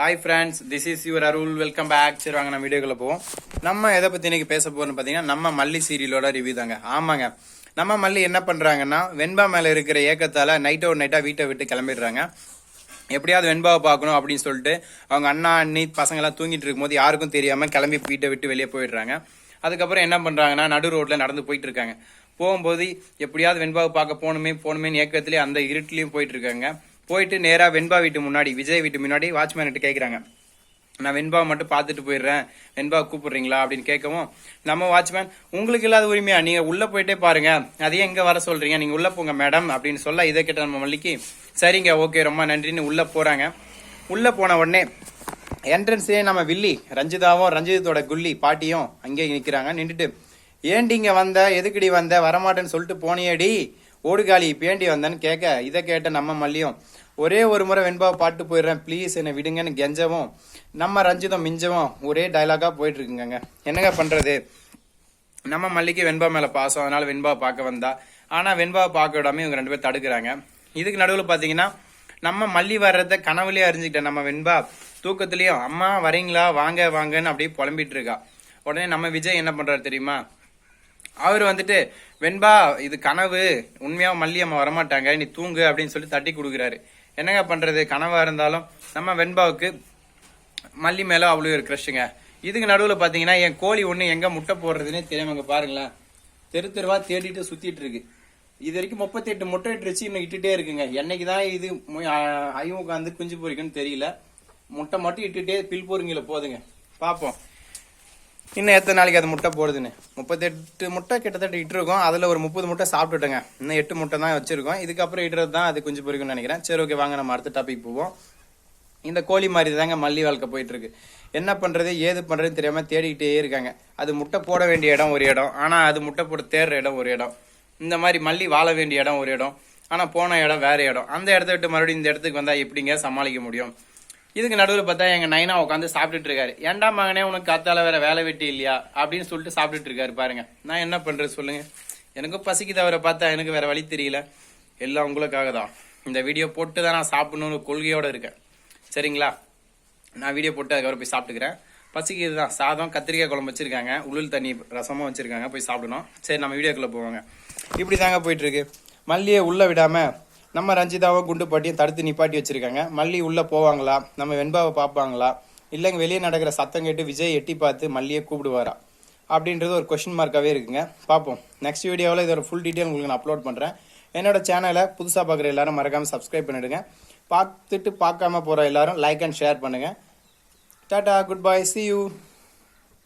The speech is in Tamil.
Hi friends this is your Arul welcome back சரி வாங்க நம்ம வீடியோக்குள்ள போவோம். நம்ம எதை பற்றி இன்றைக்கி பேச போகிறோம்னு பார்த்தீங்கன்னா நம்ம மல்லி சீரியலோட ரிவ்யூ தாங்க. ஆமாங்க. நம்ம மல்லி என்ன பண்ணுறாங்கன்னா வெண்பா மேலே இருக்கிற ஏக்கத்தால நைட்டோ நைட்டாக வீட்டை விட்டு கிளம்பிடுறாங்க. எப்படியாவது வெண்பாவை பார்க்கணும் அப்படின்னு சொல்லிட்டு அவங்க அண்ணா அண்ணி பசங்கள்லாம் தூங்கிட்டு இருக்கும்போது யாருக்கும் தெரியாமல் கிளம்பி வீட்டை விட்டு வெளியே போயிடுறாங்க. அதுக்கப்புறம் என்ன பண்ணுறாங்கன்னா நடு ரோட்டில் நடந்து போயிட்டு இருக்காங்க. போகும்போது எப்படியாவது வெண்பாவை பார்க்க போகணுமே போகணுமேனு ஏக்கத்துலேயே அந்த இருட்டிலையும் போயிட்டு இருக்காங்க. போயிட்டு நேராக வெண்பா வீட்டு முன்னாடி விஜய் வீட்டு முன்னாடி வாட்ச்மேன்ட்டு கேட்குறாங்க நான் வெண்பாவை மட்டும் பார்த்துட்டு போயிடுறேன். வெண்பாவை கூப்பிடுறீங்களா அப்படின்னு கேட்கவும் நம்ம வாட்ச்மேன் உங்களுக்கு இல்லாத உரிமையா? நீங்க உள்ள போயிட்டே பாருங்க. அதையே எங்க வர சொல்றீங்க. நீங்க உள்ள போங்க மேடம் அப்படின்னு சொல்ல இதை கேட்ட நம்ம மல்லிக்கு சரிங்க ஓகே ரொம்ப நன்றின்னு உள்ள போறாங்க. உள்ள போன உடனே என்ட்ரன்ஸ்லயே நம்ம வில்லி ரஞ்சிதாவும் ரஞ்சிதத்தோட குல்லி பாட்டியும் அங்கேயே நிற்கிறாங்க நின்றுட்டு ஏன்டி இங்கே வந்த? எதுக்குடி வந்த? வரமாட்டேன்னு சொல்லிட்டு போனியேடி. ஓடுகாலி பேண்டி வந்தேன்னு கேட்க இதை கேட்ட நம்ம மல்லியும் ஒரே ஒரு முறை வெண்பாவை பாட்டு போயிடுறேன். ப்ளீஸ் என்னை விடுங்கன்னு கெஞ்சவும் நம்ம ரஞ்சிதம் மிஞ்சவும் ஒரே டைலாகா போயிட்டு இருக்குங்க என்னங்க பண்றது? நம்ம மல்லிக்கு வெண்பா மேல பாசம் அதனால வெண்பாவை பார்க்க வந்தா. ஆனா வெண்பாவை பார்க்க விடாம இவங்க ரெண்டு பேர் தடுக்கிறாங்க. இதுக்கு நடுவில் பாத்தீங்கன்னா நம்ம மல்லி வர்றத கனவுலயே அறிஞ்சுக்கிட்டேன் நம்ம வெண்பா தூக்கத்திலயும் அம்மா வரீங்களா? வாங்க வாங்கன்னு அப்படியே புலம்பிட்டு இருக்கா. உடனே நம்ம விஜய் என்ன பண்றாரு தெரியுமா? அவர் வந்துட்டு வெண்பா இது கனவு உண்மையா மல்லி அம்மா வரமாட்டாங்க நீ தூங்கு அப்படின்னு சொல்லி தட்டி கொடுக்குறாரு என்னங்க பண்றது கனவா இருந்தாலும் நம்ம வெண்பாவுக்கு மல்லி மேல அவ்வளோ ஒரு க்ரஷுங்க இதுக்கு நடுவில் பார்த்தீங்கன்னா என் கோழி ஒன்று எங்கே முட்டை போடுறதுன்னே தெரியாமங்க பாருங்களேன் தெரு தெருவா தேடிட்டு சுத்திட்டு இருக்கு இது வரைக்கும் முப்பத்தி எட்டு முட்டை இட்டுருச்சு இன்னும் இட்டுட்டே இருக்குங்க என்னைக்கு தான் இது ஐயும் உட்காந்து குஞ்சு பொறிக்குன்னு தெரியல முட்டை மட்டும் இட்டுட்டே பில் பொறுங்கில போதுங்க பார்ப்போம் இன்னும் எத்தனை நாளைக்கு அது முட்டை போடுதுன்னு? முப்பத்தெட்டு முட்டை கிட்டத்தட்ட இட்டுருக்கோம். அதில் ஒரு முப்பது முட்டை சாப்பிட்டுட்டேங்க. இன்னும் எட்டு முட்டை தான் வச்சிருக்கோம். இதுக்கப்புறம் இட்டுறது தான் அது குஞ்சு பொறிக்கும்னு நினைக்கிறேன். சரி ஓகே வாங்க நம்ம அடுத்த டாபிக் போவோம். இந்த கோழி மாதிரி தாங்க மல்லி வாழ்க்கை போயிட்டுருக்கு. என்ன பண்ணுறது ஏது பண்ணுறதுன்னு தெரியாமல் தேடிக்கிட்டே இருக்காங்க. அது முட்டை போட வேண்டிய இடம் ஒரு இடம். ஆனால் அது முட்டை போட தேடுற இடம் ஒரு இடம். இந்த மாதிரி மல்லி வாழ வேண்டிய இடம் ஒரு இடம். ஆனால் போன இடம் வேறு இடம். அந்த இடத்த விட்டு மறுபடியும் இந்த இடத்துக்கு வந்தால் எப்படிங்க சமாளிக்க முடியும்? இதுக்கு நடுவில் பார்த்தா எங்க நைனா உட்காந்து சாப்பிட்டுட்டு இருக்காரு. ஏன்டா மகனே உனக்கு காத்தால வேற வேலை வெட்டி இல்லையா? அப்படின்னு சொல்லிட்டு சாப்பிட்டுட்டு இருக்காரு பாருங்க. நான் என்ன பண்றது சொல்லுங்க. எனக்கும் பசிக்குது அவரை பார்த்தா எனக்கு வேற வழி தெரியல. எல்லாம் உங்களுக்காக தான். இந்த வீடியோ போட்டு தான் நான் சாப்பிடணும்னு கொள்கையோட இருக்கேன். சரிங்களா? நான் வீடியோ போட்டு அதுக்கப்புறம் போய் சாப்பிட்டுக்கிறேன். பசிக்கு இதுதான் சாதம் கத்திரிக்காய் குழம்பு வச்சிருக்காங்க. உளுள் தண்ணி ரசமும் வச்சிருக்காங்க. போய் சாப்பிடணும். சரி நம்ம வீடியோக்குள்ள போவாங்க. இப்படி தாங்க போயிட்டு இருக்கு. மல்லியை உள்ள விடாம நம்ம ரஞ்சிதாவை குண்டு பாட்டியும் தடுத்து நிப்பாட்டி வச்சிருக்காங்க. மல்லி உள்ள போவாங்களா? நம்ம வெண்பாவை பார்ப்பாங்களா? இல்லைங்க வெளியே நடக்கிற சத்தம் கேட்டு விஜய் எட்டி பார்த்து மல்லியை கூப்பிடுவாரா? அப்படின்றது ஒரு கொஷின் மார்க்காகவே இருக்குங்க. பார்ப்போம். நெக்ஸ்ட் வீடியோவில் இதோட ஃபுல் டீட்டெயில் உங்களுக்கு நான் அப்லோட் பண்ணுறேன் என்னோட சேனலை புதுசாக பார்க்குற எல்லாரும் மறக்காமல் சப்ஸ்கிரைப் பண்ணிடுங்க. பார்த்துட்டு பார்க்காம போகிற எல்லாரும் லைக் அண்ட் ஷேர் பண்ணுங்கள் டாட்டா குட் பை சி யூ